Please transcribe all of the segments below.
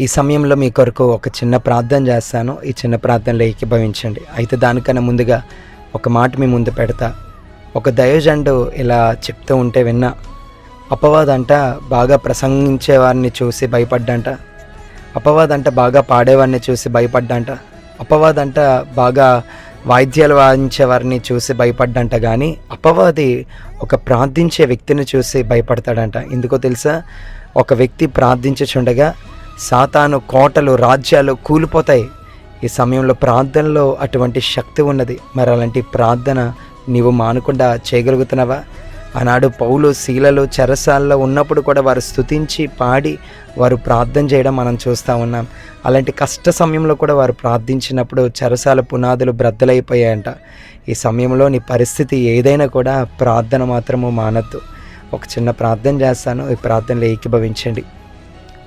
ఈ సమయంలో మీ కొరకు ఒక చిన్న ప్రార్థన చేస్తాను. ఈ చిన్న ప్రార్థనలో ఏకీభవించండి. అయితే దానికన్నా ముందుగా ఒక మాట మీ ముందు పెడతా. ఒక దయోజండు ఇలా చెప్తూ ఉంటే విన్నా అపవాదంట బాగా ప్రసంగించే వారిని చూసి భయపడ్డంట. అపవాదంట బాగా పాడేవారిని చూసి భయపడ్డంట. అపవాదంట బాగా వాయిద్యాలు వాయించే వారిని చూసి భయపడ్డంట. కానీ అపవాది ఒక ప్రార్థించే వ్యక్తిని చూసి భయపడతాడంట. ఎందుకో తెలుసా? ఒక వ్యక్తి ప్రార్థించుచుండగా సాతాను కోటలు రాజ్యాలు కూలిపోతాయి. ఈ సమయంలో ప్రార్థనలో అటువంటి శక్తి ఉన్నది. మరి అలాంటి ప్రార్థన నీవు మానకుండా చేయగలుగుతున్నావా? ఆనాడు పౌలు శీలలు చెరసాల్లో ఉన్నప్పుడు కూడా వారు స్తుతించి పాడి వారు ప్రార్థన చేయడం మనం చూస్తూ ఉన్నాం. అలాంటి కష్ట సమయంలో కూడా వారు ప్రార్థించినప్పుడు చెరసాల పునాదులు బ్రద్దలైపోయాయంట. ఈ సమయంలో నీ పరిస్థితి ఏదైనా కూడా ప్రార్థన మాత్రము మానద్దు. ఒక చిన్న ప్రార్థన చేస్తాను. ఈ ప్రార్థనలో ఏకీభవించండి.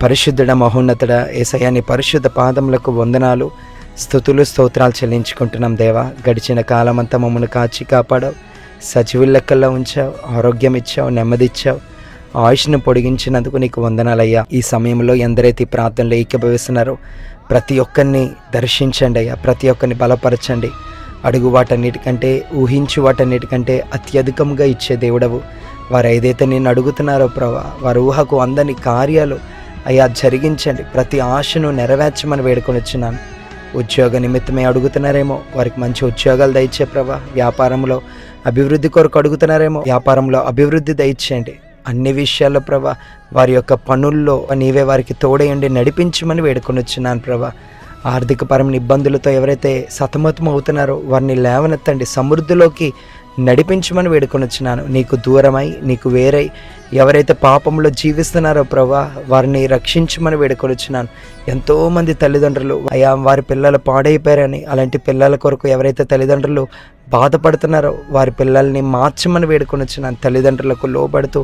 పరిశుద్ధుడ మహోన్నతుడ ఏసయాని పరిశుద్ధ పాదములకు వందనాలు స్థుతులు స్తోత్రాలు చెల్లించుకుంటున్నాం దేవా. గడిచిన కాలమంతా మమ్మల్ని కాచి కాపాడావు. సజీవుల లెక్కల్లో ఉంచావు ఆరోగ్యం ఇచ్చావు నెమ్మది ఇచ్చావు ఆయుష్ను పొడిగించినందుకు నీకు వందనాలయ్యా. ఈ సమయంలో ఎందరైతే ప్రార్థనలు ఏకీభవిస్తున్నారో ప్రతి ఒక్కరిని దర్శించండి అయ్యా. ప్రతి ఒక్కరిని బలపరచండి. అడుగు వాటన్నిటికంటే ఊహించు వాటన్నిటికంటే అత్యధికంగా ఇచ్చే దేవుడవు. వారు ఏదైతే నేను అడుగుతున్నారో ప్రభా వారి ఊహకు అందని కార్యాలు అయ్యా జరిగించండి. ప్రతి ఆశను నెరవేర్చమని వేడుకొని వచ్చినాను. ఉద్యోగ నిమిత్తమే అడుగుతున్నారేమో వారికి మంచి ఉద్యోగాలు దయచే ప్రభా. వ్యాపారంలో అభివృద్ధి కొరకు అడుగుతున్నారేమో వ్యాపారంలో అభివృద్ధి దయచేయండి. అన్ని విషయాల్లో ప్రభా వారి యొక్క పనుల్లో నీవే వారికి తోడయండి నడిపించమని వేడుకొని వచ్చినాను ప్రభా. ఆర్థిక పరమైన ఇబ్బందులతో ఎవరైతే సతమతం అవుతున్నారో వారిని లేవనెత్తండి. సమృద్ధిలోకి నడిపించమని వేడుకొని వచ్చినాను నీకు దూరమై నీకు వేరై ఎవరైతే పాపంలో జీవిస్తున్నారో ప్రభా వారిని రక్షించమని వేడుకొని వచ్చినాను ఎంతోమంది తల్లిదండ్రులు అయా వారి పిల్లలు పాడైపోయారని అలాంటి పిల్లల కొరకు ఎవరైతే తల్లిదండ్రులు బాధపడుతున్నారో వారి పిల్లల్ని మార్చమని వేడుకొని వచ్చినాను తల్లిదండ్రులకు లోబడుతూ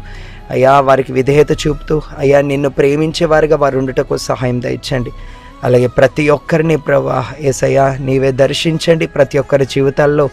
అయ్యా వారికి విధేయత చూపుతూ అయ్యా నిన్ను ప్రేమించే వారిగా వారు ఉండుటకు సహాయం దయచండి అలాగే ప్రతి ఒక్కరిని ప్రభా ఏసయ్యా నీవే దర్శించండి. ప్రతి ఒక్కరి జీవితాల్లో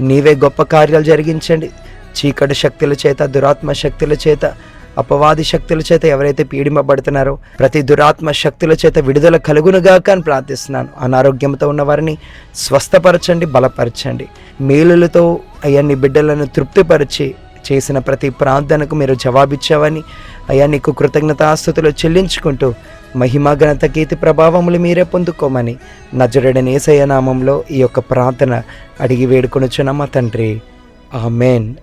నీవే గొప్ప కార్యాలు జరిగించండి. చీకటి శక్తుల చేత దురాత్మ శక్తుల చేత అపవాది శక్తుల చేత ఎవరైతే పీడింపబడుతున్నారో ప్రతి దురాత్మ శక్తుల చేత విడుదల కలుగునుగాక అని ప్రార్థిస్తున్నాను. అనారోగ్యంతో ఉన్న వారిని స్వస్థపరచండి బలపరచండి. మేలులతో అయ్యా బిడ్డలను తృప్తిపరిచి చేసిన ప్రతి ప్రార్థనకు మీరు జవాబిచ్చావని అయ్యా నీకు కృతజ్ఞతాస్థుతులు చెల్లించుకుంటూ మహిమా ఘనత కీర్తి ప్రభావములు మీరే పొందుకోమని నజరుడని ఏసయ్య నామంలో ఈ యొక్క ప్రార్థన అడిగి వేడుకొనుచున్న మా తండ్రి. ఆమెన్.